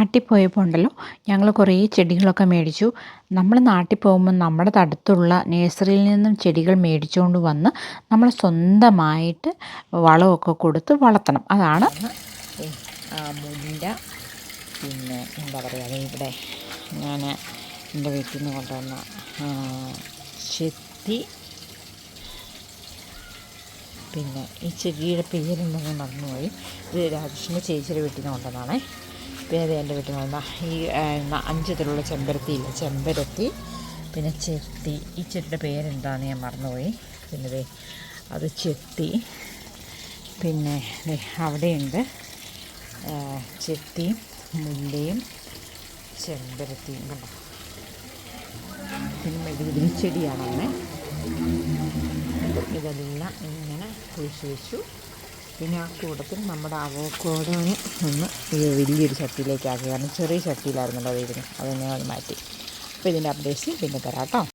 നാട്ടിൽ പോയപ്പോൾ ഉണ്ടല്ലോ ഞങ്ങൾ കുറേ ചെടികളൊക്കെ മേടിച്ചു. നമ്മൾ നാട്ടിൽ പോകുമ്പോൾ നമ്മുടെ അടുത്തുള്ള നേഴ്സറിയിൽ നിന്നും ചെടികൾ മേടിച്ചുകൊണ്ട് വന്ന് നമ്മൾ സ്വന്തമായിട്ട് വളമൊക്കെ കൊടുത്ത് വളർത്തണം. അതാണ് മുല്ല. പിന്നെ എന്താ പറയുക ഇവിടെ ഞാൻ എന്റെ വീട്ടിൽ നിന്ന് കൊണ്ടുവന്ന ചെത്തി. പിന്നെ ഈ ചെടിയുടെ പേരെന്തെങ്കിലും മറന്നുപോയി. ഇത് രാജേഷിന്റെ ചേച്ചിയുടെ വീട്ടിൽ നിന്ന് കൊണ്ടുവന്നതാണേ. പിന്നെ എന്റെ വീട്ടിൽ നിന്ന് ഈ അഞ്ച് തരമുള്ള ചെമ്പരത്തി ഇല്ല? ചെമ്പരത്തി പിന്നെ ചെത്തി. ഈ ചെടിയുടെ പേരെന്താണെന്ന് ഞാൻ മറന്നുപോയി. പിന്നെ ദേ അത് ചെത്തി. പിന്നെ അവിടെയുണ്ട് ചെത്തിയും മുല്ലയും ചെമ്പരത്തിയും കണ്ടോ? പിന്നെ മെഴുകുതിരി ചെടിയാണങ്ങനെ ഇതെല്ലാം ഇങ്ങനെ കുഴിച്ച് വെച്ചു. പിന്നെ ആ കൂട്ടത്തിൽ നമ്മുടെ അവോക്കോടോനെ ഒന്ന് വലിയൊരു ചട്ടിയിലേക്കാക്കി കാരണം ചെറിയ ചട്ടിയിലായിരുന്നല്ലോ അത് ഇരുന്ന് അതിനെ അത് മാറ്റി. അപ്പോൾ ഇതിന്റെ അപ്ഡേറ്റ്സ് പിന്നെ തരാം കേട്ടോ.